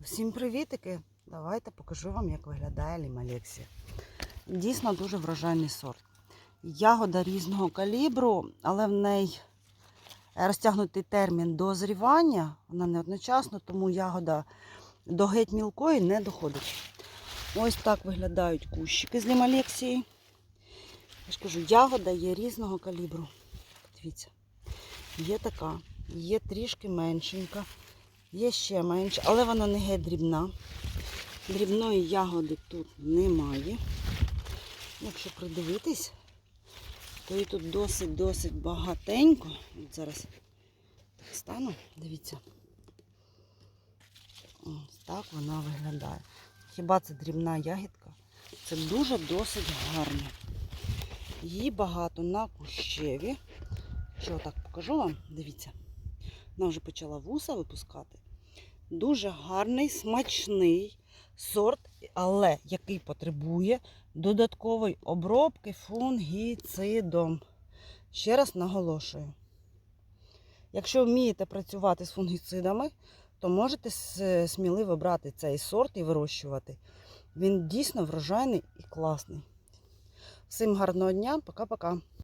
Всім привітики! Давайте покажу вам, як виглядає лімалексія. Дійсно дуже врожайний сорт. Ягода різного калібру, але в неї розтягнутий термін дозрівання. Вона не одночасно, тому ягода до геть мілкої не доходить. Ось так виглядають кущики з лімалексії. Я ж кажу, ягода є різного калібру. Дивіться, є така, є трішки меншенька. Є ще менше, але вона не геть дрібна. Дрібної ягоди тут немає. Якщо придивитись, то її тут досить-досить багатенько. От зараз так стану, дивіться. Ось так вона виглядає. Хіба це дрібна ягідка? Це дуже досить гарно. Її багато на кущеві. Що так покажу вам? Дивіться. Вона вже почала вуса випускати. Дуже гарний, смачний сорт, але який потребує додаткової обробки фунгіцидом. Ще раз наголошую. Якщо вмієте працювати з фунгіцидами, то можете сміливо брати цей сорт і вирощувати. Він дійсно врожайний і класний. Всім гарного дня, пока-пока.